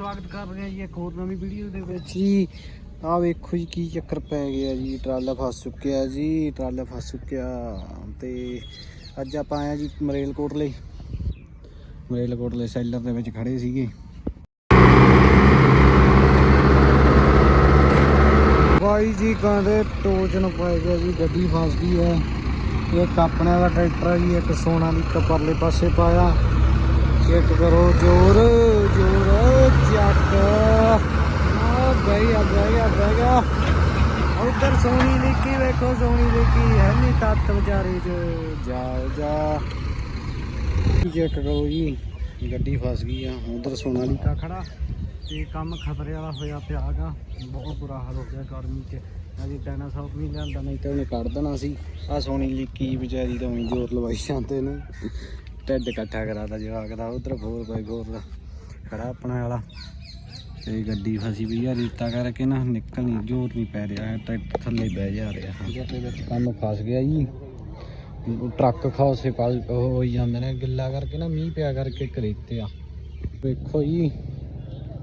ਸਵਾਗਤ ਕਰਦੇ ਆ ਜੀ ਇੱਕ ਹੋਰ ਨਵੀਂ ਵੀਡੀਓ ਦੇ ਵਿੱਚ ਜੀ। ਆ ਵੇਖੋ ਜੀ ਕੀ ਚੱਕਰ ਪੈ ਗਿਆ ਜੀ। ਟਰਾਲਾ ਫਸ ਚੁੱਕਿਆ ਜੀ, ਟਰਾਲਾ ਫਸ ਚੁੱਕਿਆ। ਤੇ ਅੱਜ ਆਪਾਂ ਆਏ ਆ ਜੀ ਮਰੇਲਕੋਟਲੇ ਮਰੇਲਕੋਟਲੇ ਸੈਲਰ ਦੇ ਵਿੱਚ ਖੜੇ ਸੀਗੇ। ਬਾਈ ਜੀ ਕਹਿੰਦੇ ਟੋਚ ਨੂੰ ਪੈ ਗਿਆ ਜੀ, ਗੱਡੀ ਫਸ ਗਈ ਹੈ। ਇੱਕ ਆਪਣੇ ਦਾ ਟਰੈਕਟਰ ਜੀ, ਇੱਕ ਸੋਨਾ ਦੀ ਪਰਲੇ ਪਾਸੇ ਪਾਇਆ। ਚੈੱਕ ਕਰੋ, ਜੋਰ ਜੋਰ। ਚੱਕ। ਆ ਬਈ ਆ ਬਈ ਆ ਬਈ ਉਧਰ ਸੋਨੀ ਲਿਖੀ ਵੇਖੋ ਸੋਨੀ ਲਿਖੀ ਹੈ ਨਹੀਂ ਤੱਤ ਵਿਚਾਰੇ ਚ। ਜਾ ਜਾ। ਚੈੱਕ ਕਰੋ ਜੀ, ਗੱਡੀ ਫਸ ਗਈ ਆ। ਉਧਰ ਸੋਨਾ ਲਿਖਾ ਖੜਾ। ਤੇ ਕੰਮ ਖਤਰੇ ਵਾਲਾ ਹੋਇਆ ਪਿਆ ਹੈਗਾ। ਬਹੁਤ ਬੁਰਾ ਹਾਲ ਹੋ ਗਿਆ ਗਰਮੀ 'ਚ। ਅਜੇ ਡਾਇਨਾਸੌਰ ਨਹੀਂ ਲਿਆਂਦਾ ਨਹੀਂ ਤਾਂ ਉਹਨੇ ਕੱਢ ਦੇਣਾ ਸੀ। ਆ ਸੋਨੀ ਲਿਖੀ ਵਿਚਾਰੀ ਤਾਂ ਉਹੀ ਜ਼ੋਰ ਲਵਾਈ ਜਾਂਦੇ ਨੇ। ਢਿੱਡ ਇਕੱਠਾ ਕਰਾਦਾ ਜਵਾਕ ਦਾ, ਉਧਰ 4x4 ਦਾ। ਖੜਾ ਆਪਣਾ ਵਾਲਾ। ਤੇ ਗੱਡੀ ਫਸੀ ਪਈ ਆ, ਰੀਤਾ ਕਰਕੇ ਨਾ ਨਿਕਲ ਨਹੀਂ ਜ਼ੋਰ ਨਹੀਂ ਪੈ ਰਿਹਾ ਟਰੈਕਟਰ ਥੱਲੇ ਬਹਿ ਜਾ ਰਿਹਾ। ਕੰਮ ਫਸ ਗਿਆ ਜੀ। ਟਰੱਕ ਖਾਸੇ ਪਲ ਹੋਈ ਜਾਂਦੇ ਨੇ, ਗਿੱਲਾ ਕਰਕੇ ਨਾ ਮੀਂਹ ਪਿਆ ਕਰਕੇ ਕਰੇਤੇ ਆ। ਵੇਖੋ ਜੀ,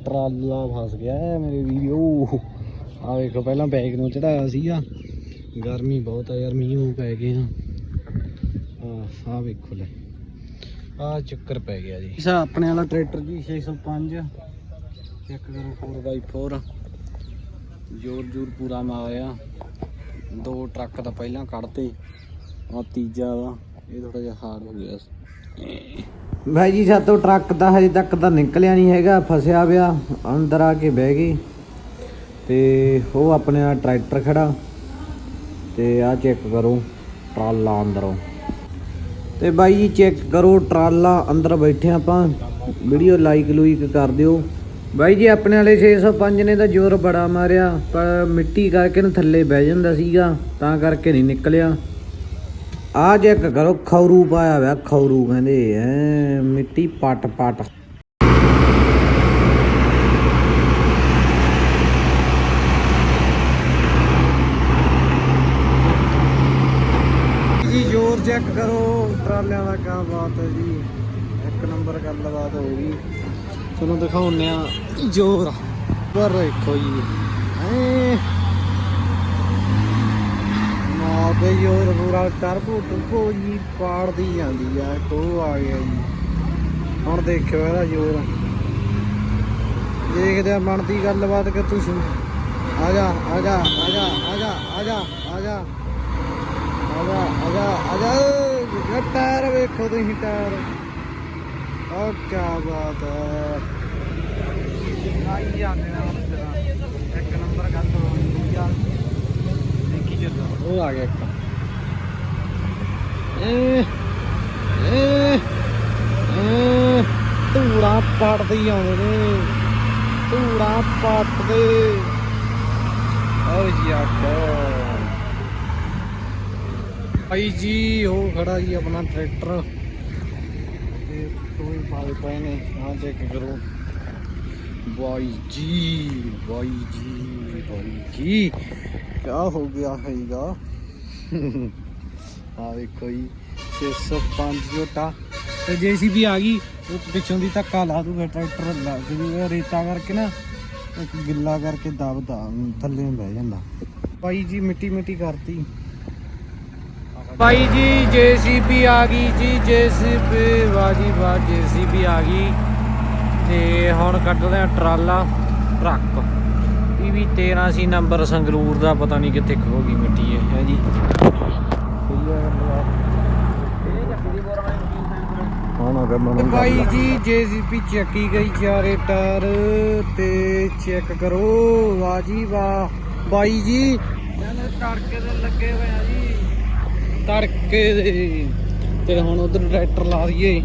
ਟਰਾਲਾ ਫਸ ਗਿਆ ਹੈ ਮੇਰੇ ਵੀਡੀਓ ਆ ਵੇਖੋ, ਪਹਿਲਾਂ ਬੈਗ ਨੂੰ ਚੜਾਇਆ ਸੀਗਾ। ਗਰਮੀ ਬਹੁਤ ਆ ਯਾਰ, ਮੀਂਹ ਪੈ ਗਏ ਆ ਆ ਵੇਖੋ ਲੈ। ਆ ਚੱਕਰ ਪੈ ਗਿਆ ਜੀ। ਸਾ ਆਪਣੇ ਵਾਲਾ ਟਰੈਕਟਰ ਜੀ 605 ਚੈੱਕ ਕਰੋ 4x4 ਜੋਰ ਜੋਰ ਪੂਰਾ ਮਾਰਿਆ ਦੋ ਟਰੱਕ ਤਾਂ ਪਹਿਲਾਂ ਕੱਢਤੇ। ਆ ਤੀਜਾ ਵਾ ਇਹ ਥੋੜਾ ਜਿਹਾ ਹਾਰਡ ਹੋ ਗਿਆ ਭਾਈ ਜੀ ਸਾਤੋਂ ਟਰੱਕ ਤਾਂ ਹਜੇ ਤੱਕ ਤਾਂ ਨਿਕਲਿਆ ਨਹੀਂ ਹੈਗਾ ਫਸਿਆ ਪਿਆ ਅੰਦਰ ਆ ਕੇ ਬਹਿ ਗਏ ਤੇ ਉਹ ਆਪਣੇ ਆ ਟਰੈਕਟਰ ਖੜਾ। ਤੇ ਆ ਚੈੱਕ ਕਰੋ ਟਰਾਲਾ ਅੰਦਰੋਂ। ਤੇ ਬਾਈ ਜੀ ਚੈੱਕ ਕਰੋ, ਟਰਾਲਾ ਅੰਦਰ ਬੈਠੇ ਆਪਾਂ। ਵੀਡੀਓ ਲਾਈਕ ਲੂਈਕ ਕਰ ਦਿਓ। ਬਾਈ ਜੀ, ਆਪਣੇ ਵਾਲੇ 605 ਨੇ ਤਾਂ ਜ਼ੋਰ ਬੜਾ ਮਾਰਿਆ, ਪਰ ਮਿੱਟੀ ਕਰਕੇ ਨੂੰ ਥੱਲੇ ਬਹਿ ਜਾਂਦਾ ਸੀਗਾ, ਤਾਂ ਕਰਕੇ ਨਹੀਂ ਨਿਕਲਿਆ। ਆ ਚੈੱਕ ਕਰੋ, ਖੌਰੂ ਪਾਇਆ ਹੋਇਆ, ਖੌਰੂ ਕਹਿੰਦੇ ਐ ਮਿੱਟੀ ਪਟ ਪਟ। ਜੀ, ਜ਼ੋਰ ਚੈੱਕ ਕਰੋ। ਟਰਾਲਿਆਂ ਦਾ ਕਾ ਬਾਤ ਹੈ ਜੀ। ਇੱਕ ਨੰਬਰ ਗੱਲਬਾਤ ਹੋ ਗਈ। ਤੁਹਾਨੂੰ ਦਿਖਾਉਨੇ ਆ ਜ਼ੋਰ ਪਰ ਦੇਖੋ ਜੀ। ਐ ਮਾਂ ਜ਼ੋਰ ਪੂਰਾ ਟਰਬੋ ਟਰਬੋ ਜੀ, ਪਾੜਦੀ ਜਾਂਦੀ ਆ। ਟੋ ਆ ਗਿਆ ਜੀ। ਹੁਣ ਦੇਖਿਓ ਇਹਦਾ ਜ਼ੋਰ। ਦੇਖਦੇ ਆ ਮਨ ਦੀ ਗੱਲਬਾਤ ਕਿ ਤੁਸੀਂ। ਆ ਜਾ ਆ ਜਾ ਆ ਜਾ ਆ ਜਾ ਆ ਜਾ ਆ ਜਾ। ਆਜਾ ਆਜਾ ਆਜਾ ਇਹ ਟਾਇਰ ਵੇਖੋ ਤੁਸੀਂ ਟਾਇਰ। ਆ ਕੀ ਬਾਤ ਹੈ ਆਈ ਜਾਂਦੇ ਨੇ ਹੁਣ ਤੇਰਾ ਇੱਕ ਨੰਬਰ ਗੱਲ ਯਾਰ ਦੇਖੀ ਜਦੋਂ। ਉਹ ਆ ਗਿਆ ਇੱਕ। ਏ ਏ ਏ ਧੂੜਾ ਪੜਦੇ ਹੀ ਆਉਂਦੇ ਨੇ। ਧੂੜਾ ਪੱਟਦੇ ਓ ਜੀ ਆਕੋ ਭਾਈ ਜੀ, ਉਹ ਖੜਾ ਜੀ ਆਪਣਾ ਟਰੈਕਟਰ ਤੇ ਕੋਈ ਪਾਏ ਪਏ ਨੇ। ਆ ਚੈੱਕ ਕਰੋ। ਬਾਈ ਜੀ ਬਾਈ ਜੀ ਬਾਈ ਜੀ। ਕੀ ਹੋ ਗਿਆ ਹੈਗਾ ਆ ਵੇਖੋ ਜੀ 605 ਜੋਟਾ ਤੇ ਜੀਸੀਬੀ ਆ ਗਈ, ਉਹ ਪਿੱਛੋਂ ਦੀ ਧੱਕਾ ਲਾ ਦੂਗਾ ਟਰੈਕਟਰ ਲਾ ਦੂਗਾ। ਰੇਤਾ ਕਰਕੇ ਨਾ, ਇੱਕ ਗਿੱਲਾ ਕਰਕੇ ਦਬਦਾ ਥੱਲੇ ਬਹਿ ਜਾਂਦਾ। ਭਾਈ ਜੀ ਮਿੱਟੀ ਮਿੱਟੀ ਕਰਤੀ। ਭਾਈ ਜੀ ਜੀਸੀਬੀ ਆ ਗਈ ਜੀ ਜੀਸੀਬੀ ਵਾਜੀ ਵਾਹ ਜੀਸੀਬੀ ਆ ਗਈ। ਤੇ ਹੁਣ ਕੱਢਦੇ ਆ ਟਰਾਲਾ ਟਰੱਕ। ਇਹ ਵੀ 13 ਸੀ ਨੰਬਰ ਸੰਗਰੂਰ ਦਾ ਪਤਾ ਨਹੀਂ ਕਿੱਥੇ ਖੋ ਗਈ ਮਿੱਟੀ ਇਹ ਹੈ ਜੀ। ਭਾਈ ਜੀ ਜੀਸੀਬੀ ਚੱਕੀ ਗਈ ਚਾਰੇ ਟਾਇਰ ਤੇ ਚੈੱਕ ਕਰੋ ਵਾਹ ਜੀ ਵਾਹ। ਬਾਈ ਜੀ ਤੜਕੇ ਦੇ ਲੱਗੇ ਹੋਏ ਆ ਜੀ। ਤੜਕੇ ਦੇ ਤੇ ਹੁਣ ਉਧਰ ਟਰੈਕਟਰ ਲਾ ਦਈਏ।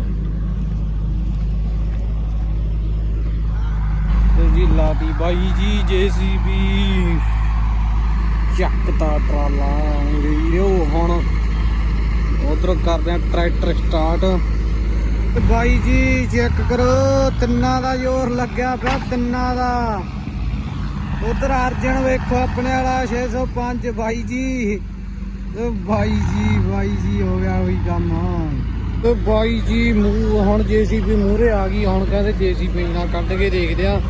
ਤੇ ਜੀ ਲਾਤੀ ਬਾਈ ਜੀ ਜੀਸੀਬੀ। ਚੱਕਤਾ ਟਰਾਲਾ ਵੀਡੀਓ ਹੁਣ। ਉਧਰ ਕਰਦੇ ਆ ਟਰੈਕਟਰ ਸਟਾਰਟ ਬਾਈ ਜੀ ਚੈੱਕ ਕਰੋ, ਤਿੰਨਾਂ ਦਾ ਜ਼ੋਰ ਲੱਗਿਆ ਪਿਆ, ਤਿੰਨਾਂ ਦਾ। ਉਧਰ ਅਰਜਨ ਵੇਖੋ, ਆਪਣੇ ਵਾਲਾ 605 ਬਾਈ ਜੀ। ਓ ਬਾਈ ਜੀ ਬਾਈ ਜੀ, ਹੋ ਗਿਆ ਉਹੀ ਕੰਮ। ਓ ਬਾਈ ਜੀ, ਮੂੰਹ ਹੁਣ ਜੀਸੀਬੀ ਮੂਹਰੇ ਆ ਗਈ, ਹੁਣ ਕਹਿੰਦੇ ਜੀਸੀਬੀ ਨਾਲ ਕੱਢ ਕੇ ਦੇਖਦੇ ਆ।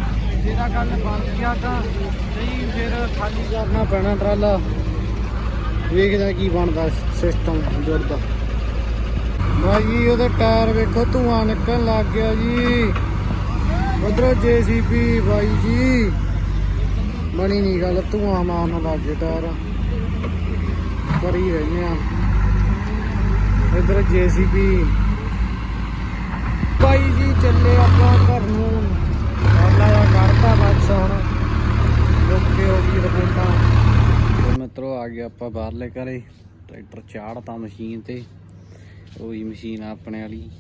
ਜਿਹੜਾ ਕੱਲ ਬਣ ਗਿਆ ਤਾਂ ਨਹੀਂ, ਫਿਰ ਖਾਲੀ ਕਰਨਾ ਪੈਣਾ ਟਰਾਲਾ। ਵੇਖਦਾ ਕੀ ਬਣਦਾ ਸਿਸਟਮ ਜੁੜਦਾ ਭਾਈ ਉਹਦੇ ਟਾਇਰ ਵੇਖੋ, ਧੂਆਂ ਨਿਕਲਣ ਲੱਗ ਗਿਆ ਜੀ। ਉਧਰੋਂ ਜੀਸੀਪੀ ਬਾਈ ਜੀ। ਬਣੀ ਨਹੀਂ ਗੱਲ, ਧੂਆਂ ਮਾਰਨ ਲੱਗ ਗਏ ਟਾਇਰ। ਕਰੀ ਰਹਿੰਦੇ ਆ ਇਧਰ ਜੀਸੀਪੀ ਬਾਈ ਜੀ, ਚੱਲੇ ਆਪਾਂ ਘਰ ਨੂੰ। ਪਹਿਲਾਂ ਆ ਕਰਤਾ ਬਸ ਹੁਣ। ਓਕੇ ਹੋ ਗਈ ਰਿਪੋਰਟਾਂ ਮਿੱਤਰੋ, ਆ ਗਿਆ ਆਪਾਂ ਬਾਹਰਲੇ ਘਰੇ। ਟਰੈਕਟਰ ਚਾੜਤਾ ਮਸ਼ੀਨ ਤੇ। ਉਹੀ ਮਸ਼ੀਨ ਆਪਣੇ ਵਾਲੀ।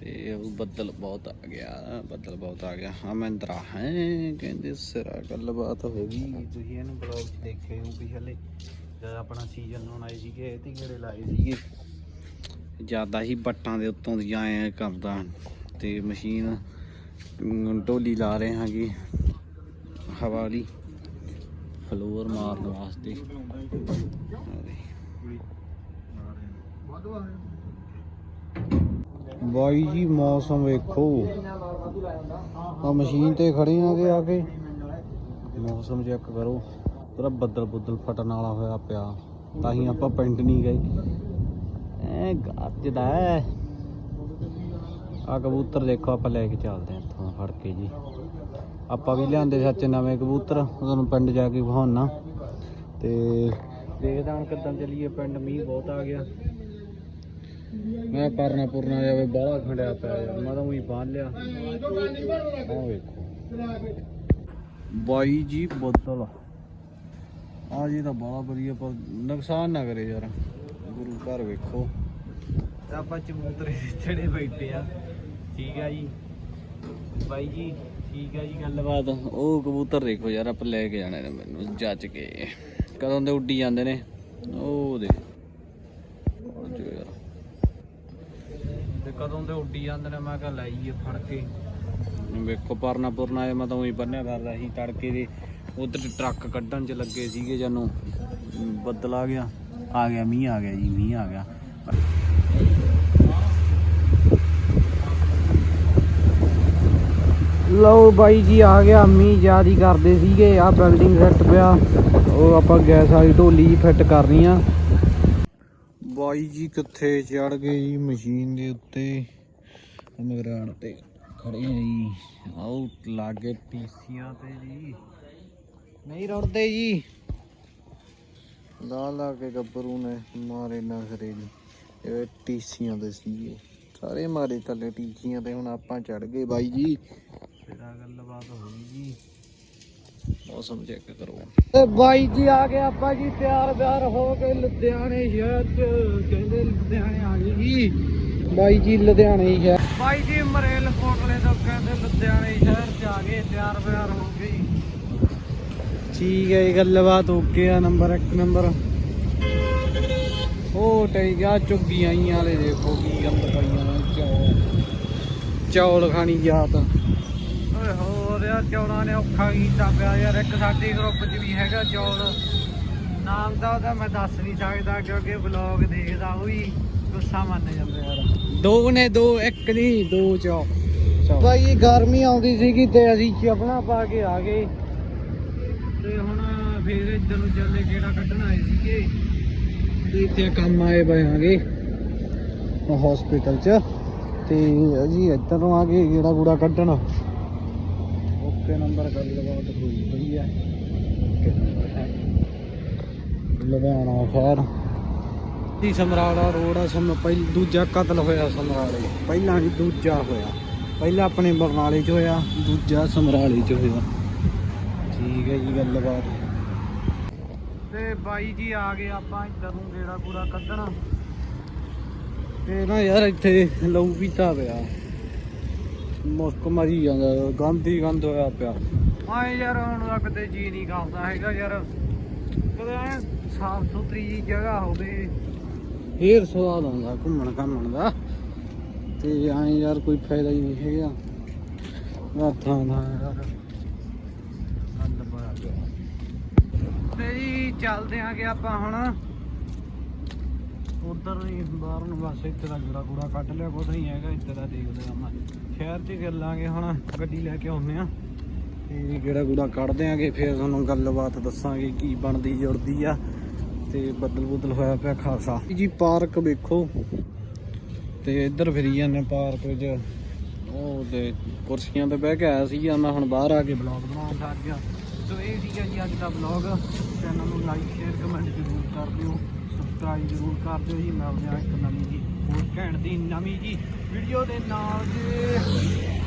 ਤੇ ਉਹ ਬੱਦਲ ਬਹੁਤ ਆ ਗਿਆ। ਬੱਦਲ ਬਹੁਤ ਆ ਗਿਆ। ਹਾਂ, ਮਹਿੰਦਰਾ ਹੈ, ਕਹਿੰਦੇ ਸਿਰਾ ਗੱਲਬਾਤ ਹੋ ਗਈ। ਤੁਸੀਂ ਇਹਨੂੰ ਬਲੌਗ 'ਚ ਦੇਖੇ ਹੋ ਪਿਛਲੇ। ਜਦ ਆਪਣਾ ਸੀਜ਼ਨ ਲਾਉਣ ਆਏ ਸੀਗੇ ਤੇ ਗੇੜੇ ਲਾਏ ਸੀਗੇ। ਜ਼ਿਆਦਾ ਹੀ ਬੱਟਾਂ ਦੇ ਉੱਤੋਂ ਦੀ ਆਏ ਕਰਦਾ ਤੇ ਮਸ਼ੀਨ ਢੋਲੀ ਲਾ ਰਹੇ ਹਾਂਗੇ। ਹਵਾ ਵਾਲੀ। ਫਲੋਰ ਮਾਰਨ ਵਾਸਤੇ। ਬਾਈ ਜੀ ਮੌਸਮ ਵੇਖੋ। ਆ ਮਸ਼ੀਨ ਤੇ ਖੜੇ ਆਗੇ ਆ ਕੇ। ਮੌਸਮ ਚੈੱਕ ਕਰੋ। ਪੂਰਾ ਬੱਦਲ ਬੁੱਦਲ ਫਟਣ ਵਾਲਾ ਹੋਇਆ ਪਿਆ। ਤਾਂ ਹੀ ਆਪਾਂ ਪਿੰਡ ਨਹੀਂ ਗਏ। ਐ ਗੱਜਦਾ ਹੈ ਆ ਕਬੂਤਰ ਦੇਖੋ, ਆਪਾਂ ਲੈ ਕੇ ਚੱਲਦੇ ਹਾਂ ਇੱਥੋਂ ਫੜ ਕੇ ਜੀ। ਆਪਾਂ ਵੀ ਲਿਆਂਦੇ ਸੱਚ ਨਵੇਂ ਕਬੂਤਰ, ਤੁਹਾਨੂੰ ਪਿੰਡ ਜਾ ਕੇ ਵਿਖਾਉਣਾ ਤੇ ਦੇਖਦਾ ਹੁਣ ਕਿੱਦਾਂ ਚੱਲੀਏ, ਪਿੰਡ ਮੀਂਹ ਬਹੁਤ ਆ ਗਿਆ। ਮੈਂ ਪਰਨਾ ਪੁਰਨਾ ਜਾਵੇ ਬਾਹਲਾ ਖੰਡਿਆ ਪਿਆ ਯਾਰ, ਮੈਂ ਤਾਂ ਉਹੀ ਬੰਨ ਲਿਆ। ਆਹ ਵੇਖੋ। ਬਾਈ ਜੀ, ਬੱਦਲ ਆ ਜੀ ਤਾਂ ਬੜਾ ਵਧੀਆ ਪਰ ਨੁਕਸਾਨ ਨਾ ਕਰੇ ਯਾਰ। ਗੁਰੂ ਘਰ ਵੇਖੋ। ਤੇ ਆਪਾਂ ਚਬੂਤਰੇ ਚੜੇ ਬੈਠੇ ਆ। ਠੀਕ ਆ ਜੀ। ਬਾਈ ਜੀ ਠੀਕ ਆ ਜੀ ਗੱਲਬਾਤ। ਉਹ ਕਬੂਤਰ ਦੇਖੋ ਯਾਰ ਆਪਾਂ ਲੈ ਕੇ ਜਾਣੇ ਨੇ ਮੈਨੂੰ ਜੱਜ ਕੇ। ਕਦੋਂ ਦੇ ਉੱਡੀ ਜਾਂਦੇ ਨੇ? ਉਹ ਦੇ ਉਹ ਜੋ ਯਾਰ। ਤੇ ਕਦੋਂ ਦੇ ਉੱਡੀ ਜਾਂਦੇ ਨੇ ਮੈਂ ਕਿਹਾ ਲਾਈਏ ਫੜ ਕੇ। ਵੇਖੋ ਪਰਨਾ ਪੁਰਨਾ ਇਹ ਮੈਂ ਤਾਂ ਉਹੀ ਬੰਨਿਆ ਕਰਦਾ ਸੀ ਤੜਕੇ ਦੇ ਉਧਰ ਟਰੱਕ ਕੱਢਣ ਚ ਲੱਗੇ ਸੀਗੇ ਜਦੋਂ ਬੱਦਲ ਆ ਗਿਆ। ਆ ਗਿਆ ਮੀਂਹ ਆ ਗਿਆ ਜੀ ਮੀਂਹ ਆ ਗਿਆ। ਲਓ ਬਾਈ ਜੀ ਆ ਗਿਆ। ਮੀਂਹ ਜਿਆਦੀ ਕਰਦੇ ਸੀਗੇ। ਆ ਬਿਲਡਿੰਗ ਸੈੱਟ ਪਿਆ। ਉਹ ਆਪਾਂ ਗੈਸ ਵਾਲੀ ਢੋਲੀ ਫਿੱਟ ਕਰਨੀ ਆ। ਬਾਈ ਜੀ ਕਿੱਥੇ ਚੜ ਗਏ ਜੀ ਮਸ਼ੀਨ ਦੇ ਉੱਤੇ? ਮਗਰਾਣ ਤੇ ਖੜੇ ਆ ਜੀ। ਆਉ ਲਾਗੇ ਪੀਸੀਆਂ ਤੇ ਜੀ। ਨਹੀਂ ਰੁੜਦੇ ਜੀ। ਲਾ ਲਾ ਕੇ ਗੱਭਰੂ ਨੇ ਮਾਰੇ ਨਖਰੇ ਜੀ ਇਹ ਟੀਸੀਆਂ ਦੇ ਸੀਗੇ ਸਾਰੇ ਮਾਰੇ ਥੱਲੇ ਟੀਸੀਆਂ ਤੇ ਹੁਣ ਆਪਾਂ ਚੜ ਗਏ ਬਾਈ ਜੀ। ਤੇਰਾ ਗੱਲਬਾਤ ਹੋਈ ਜੀ। ਮੌਸਮ ਚੈੱਕ ਕਰੋ। ਤੇ ਬਾਈ ਜੀ ਆ ਗਏ ਆਪਾਂ ਜੀ ਤਿਆਰ ਬਿਆਰ ਹੋ ਕੇ ਲੁਧਿਆਣੇ ਸ਼ਹਿਰ ਚ। ਕਹਿੰਦੇ ਲੁਧਿਆਣੇ ਆ ਗਏ ਜੀ। ਬਾਈ ਜੀ ਲੁਧਿਆਣੇ ਸ਼ਹਿਰ ਬਾਈ ਜੀ ਮਰੇਲ ਕੋਟਲੇ ਤੋਂ ਕਹਿੰਦੇ ਲੁਧਿਆਣੇ ਸ਼ਹਿਰ ਚ ਆ ਗਏ ਤਿਆਰ ਬਿਆਰ ਹੋ ਗਏ। ਠੀਕ ਹੈ ਜੀ ਗੱਲਬਾਤ ਓਕੇ ਆ ਨੰਬਰ 1 ਨੰਬਰ ਉਹ ਟਈ ਗਿਆ ਚੁੱਗੀਆਂ ਆਈਆਂ ਵਾਲੇ ਦੇਖੋ ਕੀ ਗੰਦ ਪਈਆਂ ਨੇ ਚੌਲ। ਚੌਲ ਖਾਣੀ ਜਾਤ ਓਏ ਹੋਰ ਯਾਰ ਚੌਲਾਂ ਨੇ ਔਖਾ ਕੀਤਾ ਪਿਆ ਯਾਰ ਇੱਕ ਸਾਡੇ ਗਰੁੱਪ 'ਚ ਵੀ ਹੈਗਾ ਚੌਲ। ਨਾਮ ਦਾ ਉਹਦਾ ਮੈਂ ਦੱਸ ਨਹੀਂ ਸਕਦਾ ਕਿਉਂਕਿ ਵਲੌਗ ਦੇਖਦਾ ਉਹ ਗੁੱਸਾ ਮੰਨ ਜਾਂਦਾ ਯਾਰ। ਦੋ ਨੇ ਦੋ ਇੱਕ ਨਹੀਂ ਦੋ ਚੌ ਬਾਈ ਗਰਮੀ ਆਉਂਦੀ ਸੀਗੀ ਤੇ ਅਸੀਂ ਚਪਣਾ ਪਾ ਕੇ ਆ ਗਏ। ਤੇ ਹੁਣ ਫੇਰ ਇੱਧਰ ਨੂੰ ਚੱਲੇ ਕਿਹੜਾ ਕੱਢਣ ਆਏ ਸੀਗੇ। ਤੇ ਇੱਥੇ ਕੰਮ ਆਏ ਪਏ ਆਗੇ ਹਸਪੀਟਲ 'ਚ। ਤੇ ਅਸੀਂ ਇੱਧਰ ਨੂੰ ਆ ਗਏ ਜਿਹੜਾ ਕੂੜਾ ਕੱਢਣ। ਓਕੇ ਨੰਬਰ ਗੱਲਬਾਤ ਹੋਈ ਪਈ ਹੈ ਲੁਧਿਆਣਾ ਸ਼ਹਿਰ ਦੀ ਸਮਰਾਲਾ ਰੋਡ ਆ ਸਮ ਪਹਿਲ ਦੂਜਾ ਕਤਲ ਹੋਇਆ ਸਮਰਾਲੇ। ਪਹਿਲਾਂ ਹੀ ਦੂਜਾ ਹੋਇਆ। ਪਹਿਲਾਂ ਆਪਣੇ ਬਰਨਾਲੇ 'ਚ ਹੋਇਆ ਦੂਜਾ ਸਮਰਾਲੇ 'ਚ ਹੋਇਆ। ਠੀਕ ਹੈ ਜੀ ਗੱਲਬਾਤ। ਤੇ ਬਾਈ ਜੀ ਆ ਗਏ ਆਪਾਂ ਇੱਧਰ ਨੂੰ ਗੇੜਾ ਪੂਰਾ ਕੱਢਣਾ। ਤੇ ਨਾ ਯਾਰ ਇੱਥੇ ਲਹੂ ਪੀਤਾ ਪਿਆ। ਮੁਸਕ ਮਰੀ ਜਾਂਦਾ ਗੰਦ ਹੀ ਗੰਦ ਹੋਇਆ ਪਿਆ। ਆਏ ਯਾਰ ਹੁਣ ਤਾਂ ਕਿਤੇ ਜੀ ਨਹੀਂ ਕਰਦਾ ਹੈਗਾ ਯਾਰ। ਕਦੇ ਐ ਸਾਫ਼ ਸੁਥਰੀ ਜੀ ਜਗ੍ਹਾ ਹੋਵੇ। ਫੇਰ ਸਵਾਦ ਆਉਂਦਾ ਘੁੰਮਣ ਘਾਮਣ ਦਾ। ਤੇ ਐ ਯਾਰ ਕੋਈ ਫਾਇਦਾ ਹੀ ਨਹੀਂ ਹੈਗਾ। ਦਾ ਯਾਰ ਗੰਦ ਬੜਾ ਪਿਆ ਤੇ ਜੀ ਚੱਲਦੇ ਆਂਗੇ ਆਪਾਂ ਹੁਣ। ਉਧਰ ਹੀ ਬਾਹਰ ਨੂੰ ਬਸ ਇੱਥੇ ਦਾ ਜੁੜਾ ਕੂੜਾ ਕੱਢ ਲਿਆ ਕੁਝ ਨਹੀਂ ਹੈਗਾ, ਇੱਥੇ ਦਾ ਦੇਖਦੇ ਆ ਸ਼ਹਿਰ 'ਚ ਚੱਲਾਂਗੇ ਹੁਣ, ਗੱਡੀ ਲੈ ਕੇ ਆਉਂਦੇ ਆ ਤੇ ਗੇੜਾ ਗੂੜਾ ਕੱਢ ਦਿਆਂਗੇ ਫਿਰ ਤੁਹਾਨੂੰ ਗੱਲਬਾਤ ਦੱਸਾਂਗੇ ਕੀ ਬਣਦੀ, ਜੁੜਦੀ ਆ। ਤੇ ਬੱਦਲ ਬੁੱਦਲ ਹੋਇਆ ਪਿਆ ਖਾਸਾ। ਜੀ, ਪਾਰਕ ਵੇਖੋ। ਤੇ ਇੱਧਰ ਫਿਰੀ ਜਾਂਦੇ ਪਾਰਕ ਵਿੱਚ। ਉਹ ਤੇ ਕੁਰਸੀਆਂ ਤੇ ਬਹਿ ਕੇ ਆਇਆ ਸੀ, ਮੈਂ ਹੁਣ ਬਾਹਰ ਆ ਕੇ ਬਲੌਗ ਬਣਾਉਣ ਲੱਗ ਗਿਆ। ਸੋ ਇਹ ਸੀਗਾ ਜੀ ਅੱਜ ਦਾ ਬਲੌਗ ਚੈਨਲ ਨੂੰ ਲਾਈਕ ਸ਼ੇਅਰ ਕਮੈਂਟ ਜ਼ਰੂਰ ਕਰ ਦਿਓ। ਸਬਸਕ੍ਰਾਈਬ ਜ਼ਰੂਰ ਕਰ ਦਿਓ ਜੀ। ਮਿਲਦੇ ਆ ਇੱਕ ਨਵੀਂ ਜੀ, ਹੋਰ ਘੈਂਟ ਦੀ ਨਵੀਂ ਜੀ ਵੀਡੀਓ ਦੇ ਨਾਲ। ਜੀ